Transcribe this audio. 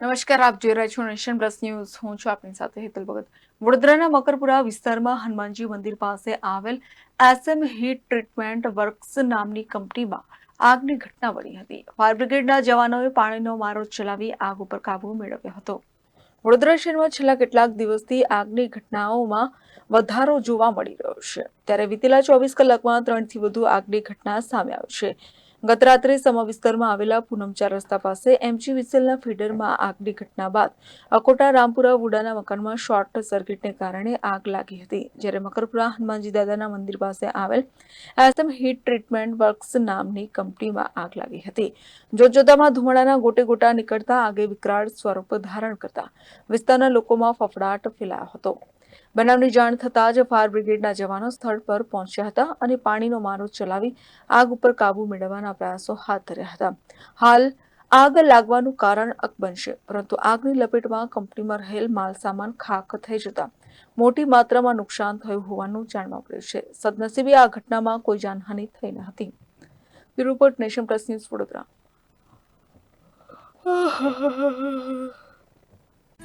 નમસ્કાર, આપ જોઈ રહ્યા છો નેશન પ્લસ ન્યૂઝ. હું છું આપની સાથે હેતલ ભગત. વડોદરાના મકરપુરા વિસ્તારમાં હનુમાનજી મંદિર પાસે આવેલ એસએમ હીટ ટ્રીટમેન્ટ વર્ક્સ નામની કંપનીમાં આગની ઘટના બની હતી. ફાયર બ્રિગેડના જવાનોએ પાણીનો મારો ચલાવી આગ ઉપર કાબુ મેળવ્યો હતો. વડોદરા શહેરમાં છેલ્લા કેટલાક દિવસથી આગની ઘટનાઓમાં વધારો જોવા મળી રહ્યો છે. ત્યારે વિતેલા ચોવીસ કલાકમાં ત્રણથી વધુ આગની ઘટના સામે આવી છે. ગત રાત્રે સમા વિસ્તારમાં આવેલા પૂનમચાર રસ્તા પાસે એમજી વિસેલના ફીડરમાં આગની ઘટના બાદ અકોટા રામપુરા વુડાના મકાનમાં શોર્ટ સર્કિટને કારણે આગ લાગી હતી. જ્યારે મકરપુરા હનુમાનજી દાદાના મંદિર પાસે આવેલ એસએમ હીટ ટ્રીટમેન્ટ વર્ક્સ નામની કંપનીમાં આગ લાગી હતી. જોતજોતામાં ધુમાડાના ગોટે ગોટા નીકળતા આગે વિકરાળ સ્વરૂપ ધારણ કરતા વિસ્તારના લોકોમાં ફફડાટ ફેલાયો હતો. બનાવની જાણ થતાં જ ફાયર બ્રિગેડના જવાનો સ્થળ પર પહોંચ્યા હતા અને પાણીનો મારો ચલાવી આગ ઉપર કાબુ મેળવવાના પ્રયાસો હાથ ધર્યા હતા. હાલ આગ લાગવાનું કારણ અકબનશે પરંતુ આગની લપેટમાં કંપનીમાં રહેલ માલસામાન ખાક થઈ જતા મોટી માત્રામાં નુકસાન થયું હોવાનું જાણવા મળ્યું છે. સદનસીબે આ ઘટનામાં કોઈ જાનહાનિ થઈ ન હતી. Report Nation Plus News Vadodara.